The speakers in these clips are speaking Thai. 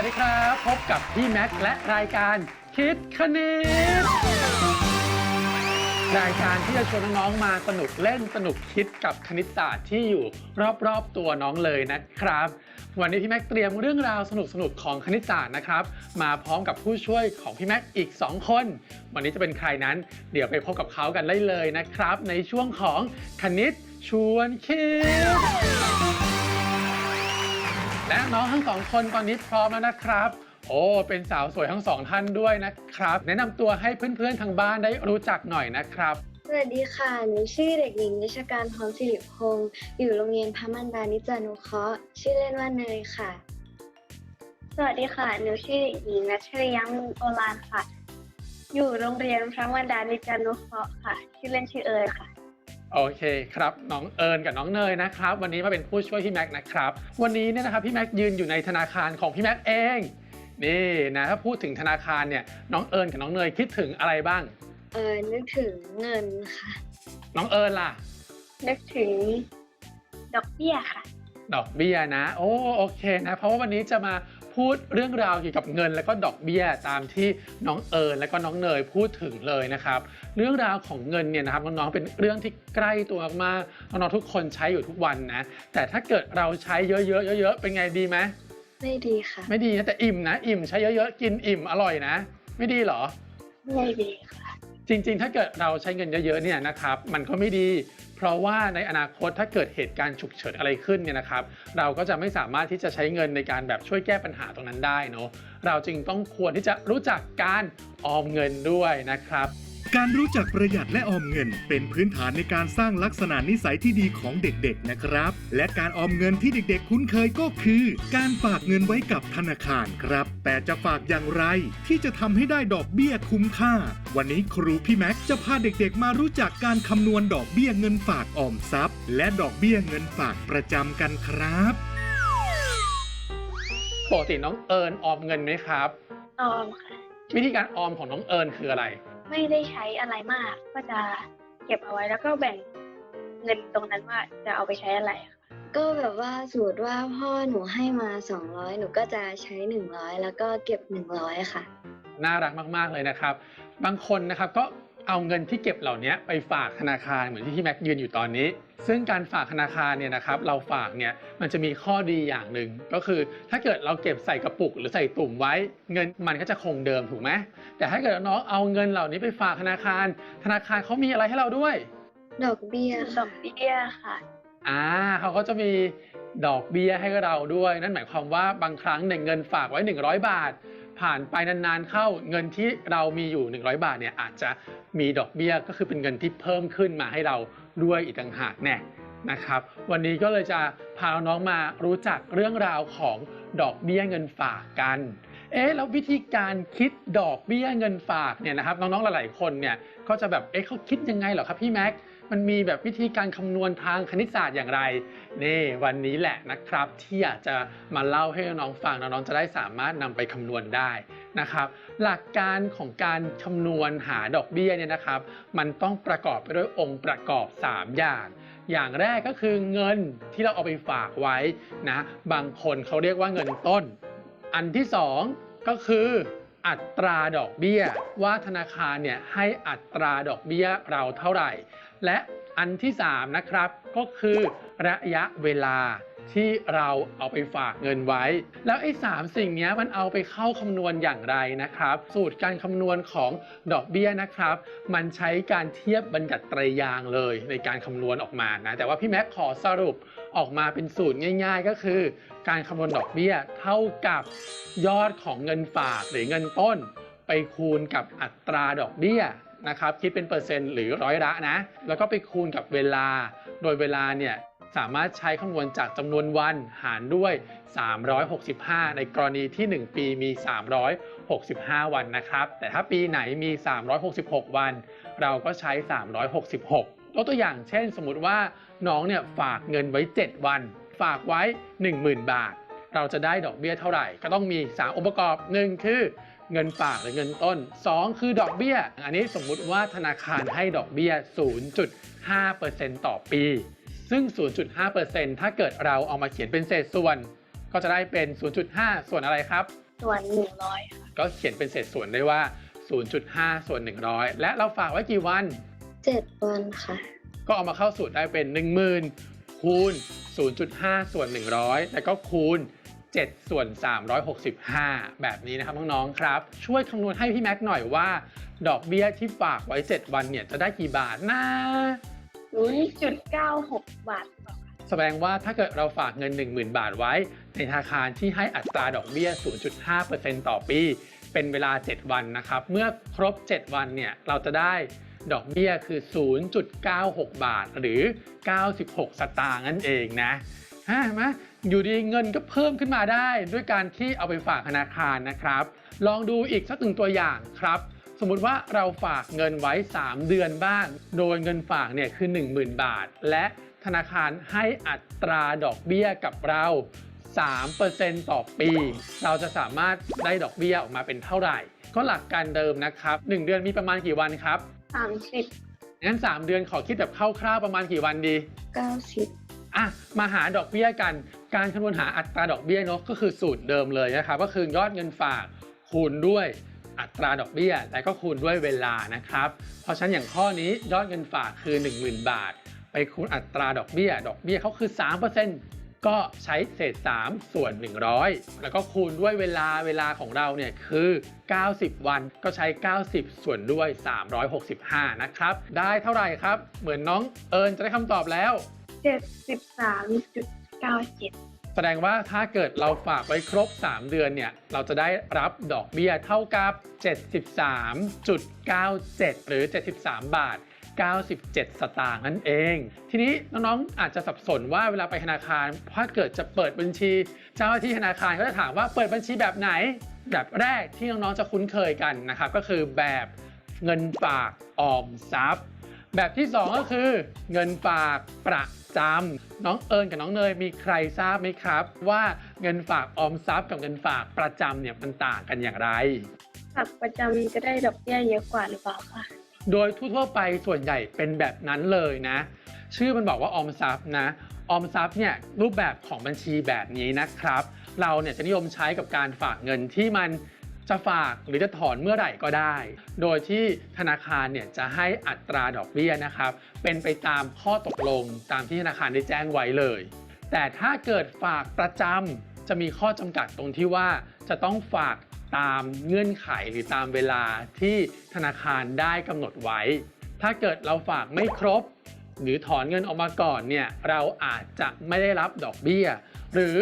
สวัสดีครับ พบกับพี่แม็กซ์และรายการคิดคณิตรายการที่จะชวนน้องๆมาสนุกเล่นสนุกคิดกับคณิตศาสตร์ที่อยู่รอบๆตัวน้องเลยนะครับ วันนี้พี่แม็กซ์เตรียมเรื่องราวสนุกๆของคณิตศาสตร์นะครับ มาพร้อมกับผู้ช่วยของพี่แม็กซ์อีก 2 คน วันนี้จะเป็นใครนั้น เดี๋ยวไปพบกับเขากันได้เลยนะครับ ในช่วงของคณิตชวนคิด และน้องทั้งสองคนตอนนี้พร้อมแล้วนะครับ โอ้ เป็นสาวสวยทั้งสองท่านด้วยนะครับ แนะนำตัวให้เพื่อนๆทางบ้านได้รู้จักหน่อยนะครับ สวัสดีค่ะ หนูชื่อเด็กหญิงนิชการพร้อมสิริพงศ์อยู่โรงเรียนพระมันดานิจานุเคราะห์ชื่อเล่นว่าเนยค่ะ สวัสดีค่ะ หนูชื่อเด็กหญิงนัชริยังมุงโอลานค่ะ อยู่โรงเรียนพระมันดานิจานุเคราะห์ค่ะ ชื่อเล่นชื่อเอยค่ะ โอเคครับน้องเอิญกับน้องเนยนะครับ วันนี้มาเป็นผู้ช่วยพี่แม็กซ์นะครับวันนี้เนี่ยนะครับพี่แม็กซ์ยืนอยู่ในธนาคารของพี่แม็กซ์เองนี่นะถ้าพูดถึงธนาคารเนี่ยน้องเอิญกับน้องเนยคิดถึงอะไรบ้าง เออนึกถึงเงินค่ะ น้องเอิญล่ะ นึกถึงดอกเบี้ยค่ะ ดอกเบี้ยนะ โอ้โอเคนะ เพราะว่าวันนี้จะมา พูดเรื่องราวเกี่ยวกับเงิน แล้วก็ดอกเบี้ยตามที่น้องเอิญและก็น้องเนยพูดถึงเลยนะครับ เรื่องราวของเงินเนี่ยนะครับน้องๆเป็นเรื่องที่ใกล้ตัวมากๆน้องๆทุกคนใช้อยู่ทุกวันนะแต่ถ้าเกิดเราใช้เยอะๆเยอะๆเป็นไงดีไหมไม่ดีค่ะ ไม่ดีนะแต่อิ่มนะ อิ่มใช้เยอะๆกินอิ่มอร่อยนะ ไม่ดีเหรอ ไม่ดีค่ะ จริงๆ ถ้าเกิดเราใช้เงินเยอะๆเนี่ยนะครับ มันก็ไม่ดี เพราะว่าในอนาคตถ้าเกิดเหตุการณ์ฉุกเฉินอะไรขึ้นเนี่ยนะครับ เราก็จะไม่สามารถที่จะใช้เงินในการแบบช่วยแก้ปัญหาตรงนั้นได้เนาะเราจึงต้องควรที่จะรู้จักการออมเงินด้วยนะครับ การรู้จักประหยัดและออมเงิน เป็นพื้นฐานในการสร้างลักษณะนิสัยที่ดีของเด็กๆนะครับ และการออมเงินที่เด็กๆ คุ้นเคยก็คือ การฝากเงินไว้กับธนาคารครับ แต่จะฝากอย่างไร ที่จะทำให้ได้ดอกเบี้ยคุ้มค่า วันนี้ครูพี่แม็กซ์จะพาเด็กๆ มารู้จักการคำนวณดอกเบี้ยเงินฝากออมทรัพย์ และดอกเบี้ยเงินฝากประจำกันครับปกติน้องเอิญออมเงินไหมครับออมค่ะวิธีการออมของน้องเอิญคืออะไร ไม่ได้ใช้อะไรมาก ก็จะเก็บเอาไว้แล้วก็แบ่งเงินตรงนั้นว่าจะเอาไปใช้อะไรค่ะก็แบบว่าสมมติว่าพ่อหนูให้มา 200 หนูก็จะใช้ 100 แล้วก็เก็บ 100 ค่ะ น่ารักมาก ๆ เลยนะครับ บางคนนะครับก็ เอาเงินที่เก็บเหล่านี้ไปฝากธนาคารเหมือนที่พี่แม็กยืนอยู่ตอนนี้ ซึ่งการฝากธนาคารเนี่ยนะครับเราฝากเนี่ยมันจะมีข้อดีอย่างหนึ่งก็คือ ถ้าเกิดเราเก็บใส่กระปุกหรือใส่ตุ่มไว้ เงินมันก็จะคงเดิมถูกไหมแต่ถ้าเกิดน้องเอาเงินเหล่านี้ไปฝากธนาคาร ธนาคารเขามีอะไรให้เราด้วย ดอกเบี้ยดอกเบี้ยค่ะอ่าเขาก็จะมีดอกเบี้ยให้เราด้วย นั่นหมายความว่าบางครั้งเนี่ยเงินฝากไว้ 100 บาท ผ่านไปนานๆเข้าเงินที่เรามีอยู่ 100 บาทเนี่ยอาจจะมีดอกเบี้ยก็คือเป็นเงินที่เพิ่มขึ้นมาให้เราด้วยอีกต่างหากแน่นะครับ วันนี้ก็เลยจะพาน้องมารู้จักเรื่องราวของดอกเบี้ยเงินฝากกัน เอ๊ะแล้ววิธีการคิดดอกเบี้ยเงินฝากเนี่ยนะครับน้องๆหลายๆคนเนี่ยก็จะแบบเอ๊ะเขาคิดยังไงเหรอครับพี่แม็ก มันมีแบบวิธีการคำนวณทางคณิตศาสตร์อย่างไร นี่วันนี้แหละนะครับ ที่อยากจะมาเล่าให้น้องๆฟังน้องๆจะได้สามารถนำไปคำนวณได้นะครับ หลักการของการคำนวณหาดอกเบี้ยเนี่ยนะครับ มันต้องประกอบไปด้วยองค์ประกอบ 3 อย่าง อย่างแรกก็คือเงินที่เราเอาไปฝากไว้นะบางคนเขาเรียกว่าเงินต้น อันที่สองก็คืออัตราดอกเบี้ย ว่าธนาคารเนี่ยให้อัตราดอกเบี้ยเราเท่าไหร่ และอันที่ 3 นะครับ ก็คือระยะเวลาที่เราเอาไปฝากเงินไว้ แล้วไอ้สามสิ่งนี้มันเอาไปเข้าคำนวณอย่างไรนะครับ สูตรการคำนวณของดอกเบี้ยนะครับ มันใช้การเทียบบัญญัติไตรยางเลยในการคำนวณออกมานะแต่ว่าพี่แม็กขอสรุปออกมาเป็นสูตรง่าย ๆ ก็คือ การคำนวณดอกเบี้ยเท่ากับยอดของเงินฝากหรือเงินต้น ไปคูณกับอัตราดอกเบี้ย นะครับคิดเป็นเปอร์เซ็นต์หรือร้อยละนะ แล้วก็ไปคูณกับเวลา โดยเวลาเนี่ยสามารถใช้คำนวณจากจำนวนวันหารด้วย 365 ในกรณีที่ 1 ปีมี 365 วันนะครับ แต่ถ้าปีไหนมี 366 วัน เราก็ใช้ 366ยกตัวอย่างเช่น สมมติว่าน้องเนี่ยฝากเงินไว้ 7 วัน ฝากไว้ 10,000 บาท เราจะได้ดอกเบี้ยเท่าไหร่ ก็ต้องมี 3 องค์ประกอบ 1 คือ เงินฝากหรือเงินต้น 2 คือดอกเบี้ย อันนี้สมมุติว่าธนาคารให้ดอกเบี้ย 0.5%ต่อปี ซึ่ง 0.5%ถ้าเกิดเราเอามาเขียนเป็นเศษส่วน ก็จะได้เป็น 0.5 ส่วนอะไรครับ ส่วนหนึ่งร้อยค่ะก็เขียนเป็นเศษส่วนได้ว่า 0.5 ส่วน 100 และเราฝากไว้กี่วันเจ็ดวันค่ะ ก็เอามาเข้าสูตรได้เป็น 10,000คูณ0.5 ส่วน 100 แล้วก็คูณ 7 ส่วน 365 แบบนี้นะครับน้องๆครับ ช่วยคำนวณให้พี่แม็กซ์หน่อยว่า ดอกเบี้ยที่ฝากไว้ 7 วันเนี่ยจะได้กี่บาทนะศูนย์จุดเก้าหกบาทหรือเปล่าคะแสดงว่าถ้าเกิดเราฝากเงิน 10,000 บาทไว้ ในธนาคารที่ให้อัตราดอกเบี้ย 0.5%ต่อปี เป็นเวลา 7 วันนะครับ เมื่อครบ 7 วันเนี่ยเราจะได้ดอกเบี้ยคือ 0.96 บาทหรือ 96 สตางค์นั่นเองนะฮะเห็นไหม อยู่ดีเงินก็เพิ่มขึ้นมาได้ ด้วยการที่เอาไปฝากธนาคารนะครับ ลองดูอีกสักหนึ่งตัวอย่างครับ สมมุติว่าเราฝากเงินไว้ 3 เดือนบ้าง โดยเงินฝากเนี่ยคือ 10,000 บาท และธนาคารให้อัตราดอกเบี้ยกับเรา3%ต่อปี เราจะสามารถได้ดอกเบี้ยออกมาเป็นเท่าไหร่ ก็หลักการเดิมนะครับ 1 เดือนมีประมาณกี่วันครับสามสิบงั้น 3 เดือนขอคิดแบบคร่าวๆประมาณกี่วันดีเก้าสิบอะ มาหาดอกเบี้ยกัน การคำนวณหาอัตราดอกเบี้ยเนาะก็คือสูตรเดิมเลยนะครับก็คือยอดเงินฝากคูณด้วยอัตราดอกเบี้ย และก็คูณด้วยเวลานะครับ เพราะฉะนั้นอย่างข้อนี้ยอดเงินฝากคือ 10,000 บาท ไปคูณอัตราดอกเบี้ย ดอกเบี้ยเขาคือ 3%ก็ใช้เศษ 3 ส่วน 100 แล้วก็คูณด้วยเวลาเวลาของเราเนี่ยคือ 90 วันก็ใช้ 90 ส่วนด้วย 365 นะครับ ได้เท่าไหร่ครับ เหมือนน้องเอิญจะได้คำตอบแล้ว 73.5 เก้าเจ็ดแสดงว่าถ้าเกิดเราฝากไว้ครบ 3 เดือนเนี่ย เราจะได้รับดอกเบี้ยเท่ากับ 73.97 หรือ 73 บาท 97 สตางค์นั่นเอง ทีนี้น้องๆอาจจะสับสนว่าเวลาไปธนาคาร ถ้าเกิดจะเปิดบัญชี เจ้าหน้าที่ธนาคารก็จะถามว่าเปิดบัญชีแบบไหน แบบแรกที่น้องๆจะคุ้นเคยกันนะครับก็คือแบบเงินฝากออมทรัพย์ แบบที่ 2 ก็คือเงินฝากประจำน้องเอิญกับน้องเนยมีใครทราบไหมครับ ว่าเงินฝากออมทรัพย์กับเงินฝากประจำเนี่ยมันต่างกันอย่างไร ฝากประจำจะได้ดอกเบี้ยเยอะกว่าหรือเปล่าคะโดยทั่วๆไปส่วนใหญ่เป็นแบบนั้นเลยนะ ชื่อมันบอกว่าออมทรัพย์นะ ออมทรัพย์เนี่ยรูปแบบของบัญชีแบบนี้นะครับ เราเนี่ยจะนิยมใช้กับการฝากเงินที่มัน จะฝากหรือจะถอนเมื่อไหร่ก็ได้ โดยที่ธนาคารเนี่ยจะให้อัตราดอกเบี้ยนะครับ เป็นไปตามข้อตกลงตามที่ธนาคารได้แจ้งไว้เลย แต่ถ้าเกิดฝากประจำจะมีข้อจำกัดตรงที่ว่าจะต้องฝากตามเงื่อนไขหรือตามเวลาที่ธนาคารได้กำหนดไว้ ถ้าเกิดเราฝากไม่ครบ หรือถอนเงินออกมาก่อนเนี่ยเราอาจจะไม่ได้รับดอกเบี้ย หรือ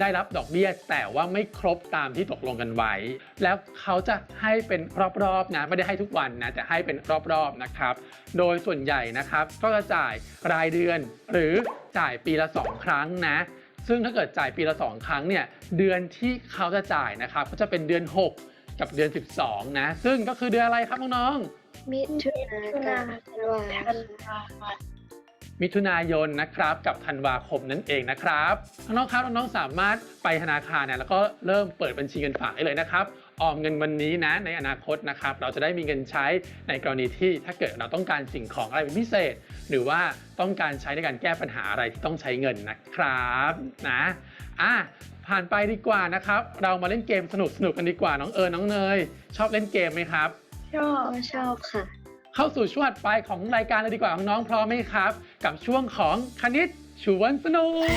ได้รับดอกเบี้ยแต่ว่าไม่ครบตามที่ตกลงกันไว้ แล้วเขาจะให้เป็นรอบๆนะไม่ได้ให้ทุกวันนะแต่ให้เป็นรอบๆนะครับ โดยส่วนใหญ่นะครับก็จะจ่ายรายเดือน หรือจ่ายปีละ 2 ครั้งนะซึ่งถ้าเกิดจ่ายปีละ 2 ครั้งเนี่ยเดือนที่เขาจะจ่ายนะครับก็จะเป็นเดือน 6 กับเดือน 12 นะ ซึ่งก็คือเดือนอะไรครับน้องๆมิถุนากับธันวาค่ะ มิถุนายนนะครับกับธันวาคมนั่นเองนะครับน้องๆครับน้องๆสามารถไปธนาคารเนี่ยแล้วก็เริ่มเปิดบัญชีเงินฝากได้เลยนะครับออมเงินวันนี้นะในอนาคตนะครับเราจะได้มีเงินใช้ในกรณีที่ถ้าเกิดเราต้องการสิ่งของอะไรเป็นพิเศษ หรือว่าต้องการใช้ในการแก้ปัญหาอะไรที่ต้องใช้เงินนะครับนะอะผ่านไปดีกว่านะครับ เรามาเล่นเกมสนุกสนุกๆกันดีกว่าน้องเอิญน้องเนย ชอบเล่นเกมไหมครับ ชอบชอบค่ะ เข้าสู่ช่วงถัดไปของรายการเลยดีกว่าน้องๆพร้อมไหมครับ กับช่วงของคณิตชวนสนุก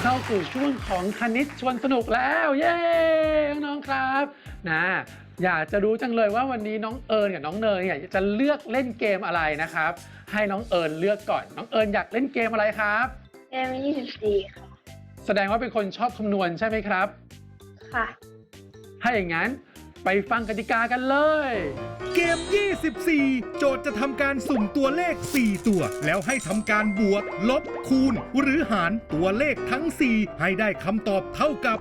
เข้าสู่ช่วงของคณิตชวนสนุกแล้ว เย้น้องๆครับนะอยากจะรู้จังเลยว่าวันนี้น้องเอิญกับน้องเนยเนี่ยจะเลือกเล่นเกมอะไรนะครับ ให้น้องเอิญเลือกก่อน น้องเอิญอยากเล่นเกมอะไรครับเกมยี่สิบสี่ค่ะแสดงว่าเป็นคนชอบคำนวณใช่ไหมครับ ค่ะ ถ้าอย่างนั้น ไปฟังกติกากันเลย เกม 24 โจทย์จะทำการสุ่มตัวเลข 4 ตัว แล้วให้ทำการบวก ลบ คูณ หรือหารตัวเลขทั้ง 4 ให้ได้คำตอบเท่ากับ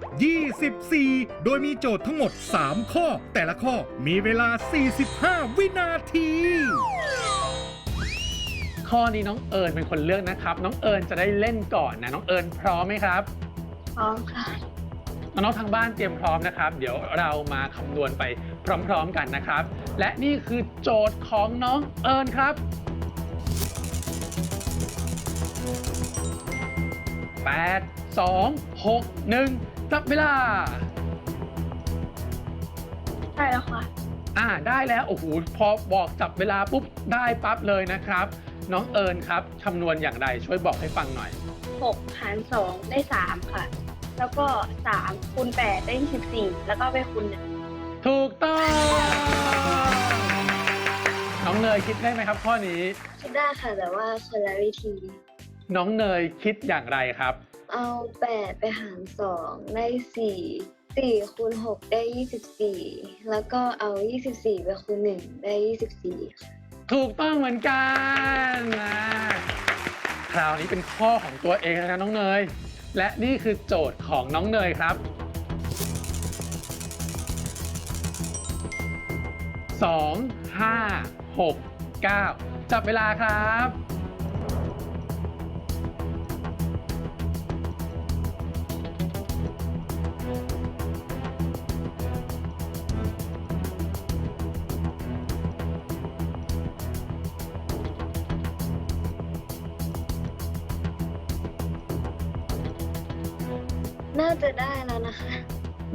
24 โดยมีโจทย์ทั้งหมด 3 ข้อ แต่ละข้อมีเวลา 45 วินาทีข้อนี้น้องเอิญเป็นคนเลือกนะครับ น้องเอิญจะได้เล่นก่อนนะ น้องเอิญพร้อมไหมครับ พร้อมค่ะ น้องๆทางบ้านเตรียมพร้อมนะครับ เดี๋ยวเรามาคำนวณไปพร้อมๆกันนะครับ และนี่คือโจทย์ของน้องเอิญครับ8 2 6 1จับเวลาได้แล้วค่ะ อ่าได้แล้วโอ้โหพอบอกจับเวลาปุ๊บได้ปั๊บเลยนะครับ น้องเอิญครับคำนวณอย่างไรช่วยบอกให้ฟังหน่อย 6 หาร 2 ได้ 3 ค่ะ แล้วก็3คูณ8ได้24แล้วก็ไปคูณหนึ่งถูกต้องน้องเนยคิดได้ไหมครับ ข้อนี้ คิดได้ค่ะแต่ว่าคนละวิธี น้องเนยคิดอย่างไรครับ เอา8ไปหาร2ได้4 4คูณ6ได้24แล้วก็เอา24ไปคูณ1ได้24ค่ะถูกต้องเหมือนกันนะคราวนี้เป็นข้อของตัวเองแล้วนะน้องเนย และนี่คือโจทย์ของน้องเนยครับ 2 5 6 9 จับเวลาครับ น่าจะได้แล้วนะคะ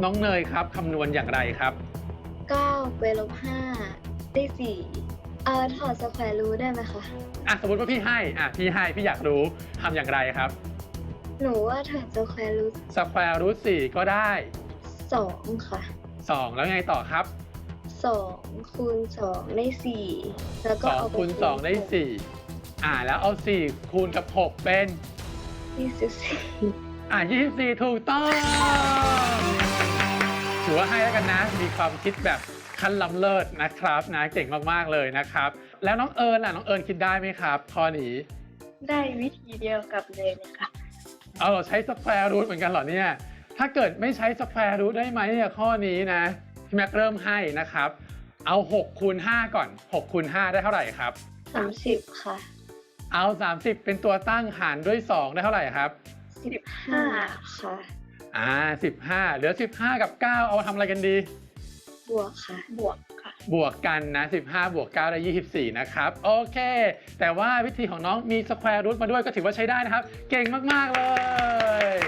น้องเนยครับคำนวณอย่างไรครับ 9 ไปลบ5ได้4เอ่อถอดสแควร์รูทได้ไหมคะ อะสมมติว่าพี่ให้อะพี่ให้พี่อยากรู้ทำอย่างไรครับหนูว่าถอดสแควร์รูทสแควร์รูทสี่ก็ได้2ค่ะ2แล้วไงต่อครับ2คูณ2ได้4แล้วก็เอา2ไปคูณ2ได้4อ่าแล้วเอา4คูณกับ6เป็น 24 อ่า24 ถูกต้องถือว่าให้แล้วกันนะ มีความคิดแบบขั้นล้ำเลิศนะครับนะเก่งมากๆเลยนะครับ แล้วน้องเอิญล่ะน้องเอิญคิดได้ไหมครับข้อนี้ได้วิธีเดียวกับเลยนะคะเอาเราใช้สแควร์รูทเหมือนกันเหรอเนี่ย ถ้าเกิดไม่ใช้สแควร์รูทได้ไหมเนี่ยข้อนี้นะพี่แม็กเริ่มให้นะครับ เอา6คูณ5ก่อน6คูณ5ได้เท่าไหร่ครับ 30 ค่ะ เอา 30 เป็นตัวตั้งหารด้วย 2 ได้เท่าไหร่ครับ 15ค่ะ อ่า15เหลือ15กับ9เอามาทำอะไรกันดี บวกค่ะ บวกค่ะ บวกกันนะ 15 บวก 9 ได้ 24 นะครับ โอเค แต่ว่าวิธีของน้องมีสแควร์รูทมาด้วยก็ถือว่าใช้ได้นะครับ เก่งมาก ๆ เลย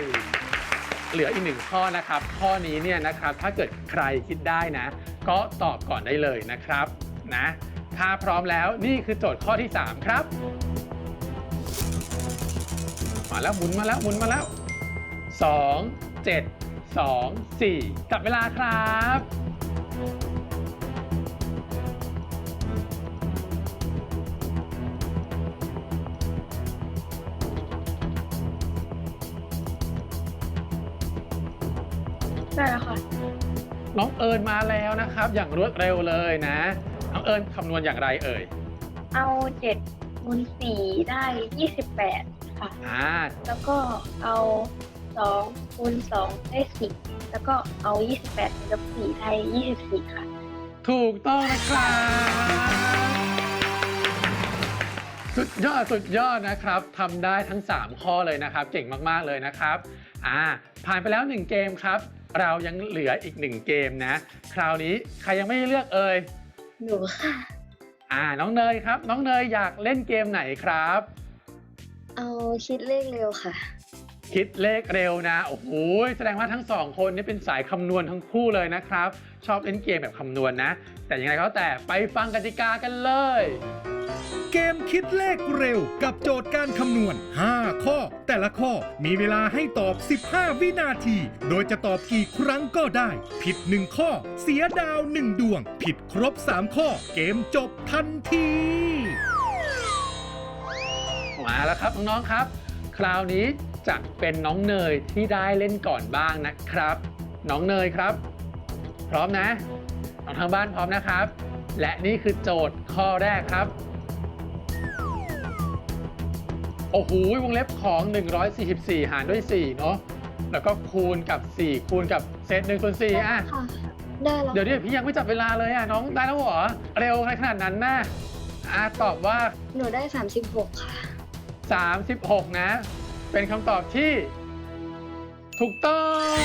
เหลืออีกหนึ่งข้อนะครับ ข้อนี้เนี่ยนะครับ ถ้าเกิดใครคิดได้นะ ก็ตอบก่อนได้เลยนะครับนะ ถ้าพร้อมแล้วนี่คือโจทย์ข้อที่ 3 ครับ มาแล้วหมุนมาแล้วหมุนมาแล้ว 2 7 2 4จับเวลาครับได้แล้วค่ะน้องเอิญมาแล้วนะครับ อย่างรวดเร็วเลยนะน้องเอิญคำนวณอย่างไรเอ่ย เอา7คูณ4ได้28 ค่ะ อ่า แล้วก็เอา2คูณ2ได้10แล้วก็เอา 28คูณกับ4ได้24 ค่ะ ถูกต้องนะครับสุดยอดสุดยอดนะครับทำได้ทั้ง 3 ข้อเลยนะครับ เก่งมากๆเลยนะครับอ่าผ่านไปแล้ว 1 เกมครับ เรายังเหลืออีก 1 เกมนะ คราวนี้ใครยังไม่เลือกเอ่ยหนูค่ะ อ่าน้องเนยครับ น้องเนยอยากเล่นเกมไหนครับ เอาคิดเลขเร็วค่ะ คิดเลขเร็วนะ โอ้โห แสดงว่าทั้งสองคนนี่เป็นสายคำนวณทั้งคู่เลยนะครับ ชอบเล่นเกมแบบคำนวณนะ แต่ยังไงก็แต่ไปฟังกติกากันเลย เกมคิดเลขเร็วกับโจทย์การคำนวณ 5 ข้อ แต่ละข้อมีเวลาให้ตอบ 15 วินาที โดยจะตอบกี่ครั้งก็ได้ ผิด 1 ข้อ เสียดาว 1 ดวง ผิดครบ 3 ข้อ เกมจบทันที มาแล้วครับน้องๆครับ คราวนี้จะเป็นน้องเนยที่ได้เล่นก่อนบ้างนะครับ น้องเนยครับ พร้อมนะน้องทางบ้านพร้อมนะครับ และนี่คือโจทย์ข้อแรกครับโอ้โหวงเล็บของ 144 หารด้วย 4 เนาะแล้วก็คูณกับ 4 คูณกับเศษ1ส่วน4อะค่ะได้แล้วเดี๋ยวดิพี่ยังไม่จับเวลาเลยอะน้องได้แล้วเหรอ เร็วขนาดนั้นนะอะตอบว่าหนูได้ 36 ค่ะ 36 นะ เป็นคำตอบที่ ถูกต้อง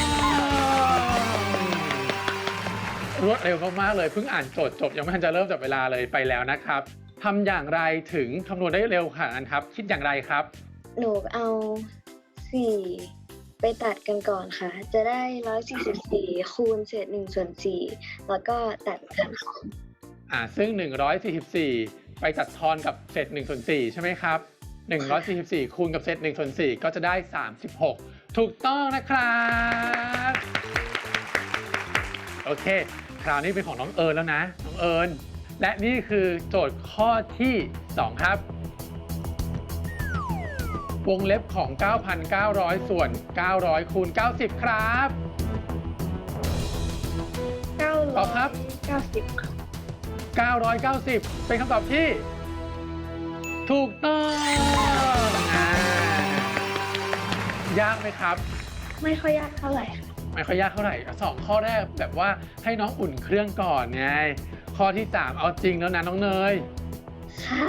รวดเร็วมากๆเลย เพิ่งอ่านโจทย์จบยังไม่ทันจะเริ่มจับเวลาเลยไปแล้วนะครับทำอย่างไรถึงคำนวณได้เร็วขนาดนั้นครับ คิดอย่างไรครับ หนูเอา144ไปตัดกันก่อนค่ะ จะได้ 144 คูณเศษ1ส่วน4แล้วก็ตัดกันค่ะอ่าซึ่ง 144 ไปจัดทอนกับเศษ1ส่วน4ใช่ไหมครับ 144 คูณกับเศษ1ส่วน4ก็จะได้ 36 ถูกต้องนะครับ โอเค คราวนี้เป็นของน้องเอิญแล้วนะ น้องเอิญ และนี่คือโจทย์ข้อที่ 2 ครับ วงเล็บของ 9,900 ส่วน 900 คูณ 90 ครับตอบครับ990ค่ะ990 เป็นคำตอบที่ ถูกต้องอ่ายากไหมครับ ไม่ค่อยยากเท่าไหร่ค่ะไม่ค่อยยากเท่าไหร่สองข้อแรกแบบว่าให้น้องอุ่นเครื่องก่อนไง ข้อที่ 3 เอาจริงแล้วนะน้องเนย ค่ะ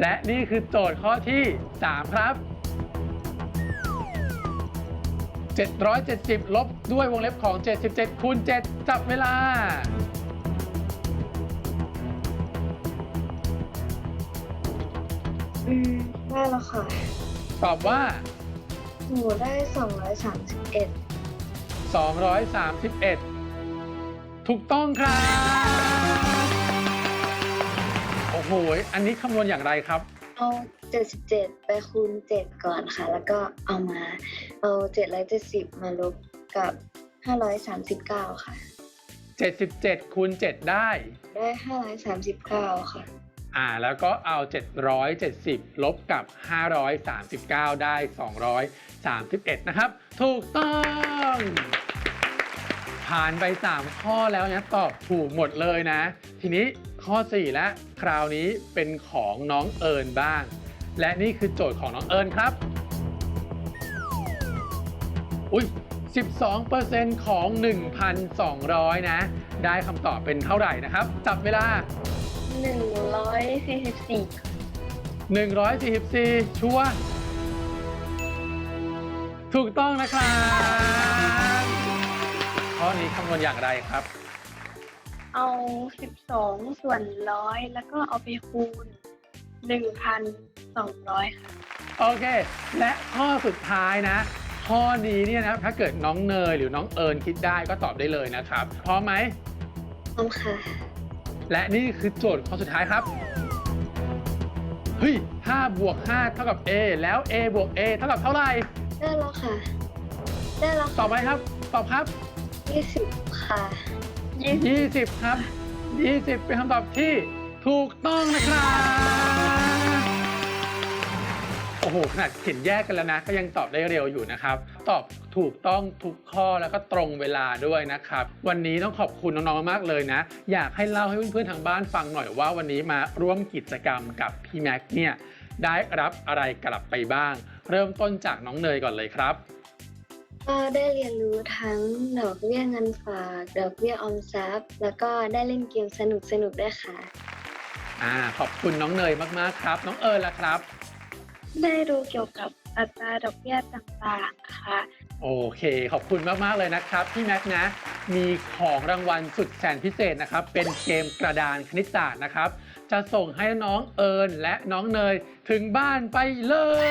และนี่คือโจทย์ข้อที่ 3 ครับ 770 ลบด้วยวงเล็บของ 77คูณ7จับเวลา อืมได้แล้วค่ะ ตอบว่า หนูได้ 231 231 ถูกต้องครับ โอ้โห อันนี้คำนวณอย่างไรครับ เอา 77 ไปคูณ 7 ก่อนค่ะ แล้วก็เอามา เอา 770 มาลบกับ 539 ค่ะ 77คูณ7ได้ ได้ 539 ค่ะ อ่าแล้วก็เอา 770 ลบกับ 539 ได้ 231 นะครับ ถูกต้อง ผ่านไป 3 ข้อแล้วนี่ยตอบถูกหมดเลยนะ ทีนี้ข้อ 4 และ คราวนี้เป็นของน้องเอิญบ้าง และนี่คือโจทย์ของน้องเอิญครับ อุ้ย12%ของ 1,200 นะ ได้คำตอบเป็นเท่าไหร่นะครับ จับเวลา 144 144 ชัวร์ถูกต้องนะครับข้อนี้คำนวณอย่างไรครับ เอา12ส่วนร้อยแล้วก็เอาไปคูณ1,200ค่ะโอเค และข้อสุดท้ายนะ ข้อนี้เนี่ยนะถ้าเกิดน้องเนยหรือน้องเอิญคิดได้ก็ตอบได้เลยนะครับ พร้อมไหมพร้อมค่ะ และนี่คือโจทย์ข้อสุดท้ายครับ เฮ้ย5บวก5เท่ากับ a แล้ว a บวก a เท่ากับเท่าไหร่ ได้แล้วค่ะ ได้แล้วตอบไหมครับ ตอบครับ20ค่ะ20 ครับ 20 เป็นคำตอบที่ถูกต้องนะครับ โอ้โห ขนาดเขียนแยกกันแล้วนะ ก็ยังตอบได้เร็วอยู่นะครับ ตอบถูกต้องทุกข้อแล้วก็ตรงเวลาด้วยนะครับ วันนี้ต้องขอบคุณน้องๆมากเลยนะ อยากให้เล่าให้เพื่อนๆทางบ้านฟังหน่อยว่าวันนี้มาร่วมกิจกรรมกับพี่แม็กซ์เนี่ยได้รับอะไรกลับไปบ้าง เริ่มต้นจากน้องเนยก่อนเลยครับก็ได้เรียนรู้ทั้งดอกเบี้ยเงินฝากดอกเบี้ยออมทรัพย์ แล้วก็ได้เล่นเกมสนุกสนุกๆด้วยค่ะอ่าขอบคุณน้องเนยมากๆครับ น้องเอิญล่ะครับ ได้รู้เกี่ยวกับ อัตราดอกเบี้ยต่างๆ ค่ะ โอเค ขอบคุณมาก ๆ เลยนะครับ พี่แม็กซ์นะ มีของรางวัลสุดแสนพิเศษนะครับ เป็นเกมกระดานคณิตศาสตร์นะครับ จะส่งให้น้องเอิญและน้องเนยถึงบ้านไปเลย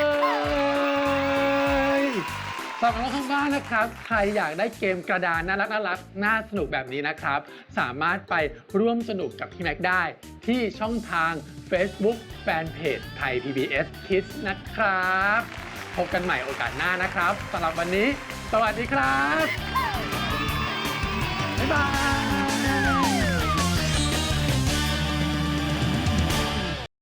สำหรับน้องข้างบ้านนะครับ ใครอยากได้เกมกระดานน่ารักน่ารักน่าสนุกแบบนี้นะครับ สามารถไปร่วมสนุกกับพี่แม็กซ์ได้ ที่ช่องทาง Facebook Fanpage ไทย PBS Kids นะครับ พบกันใหม่โอกาสหน้านะครับสำหรับวันนี้ สวัสดีครับ บ๊ายบาย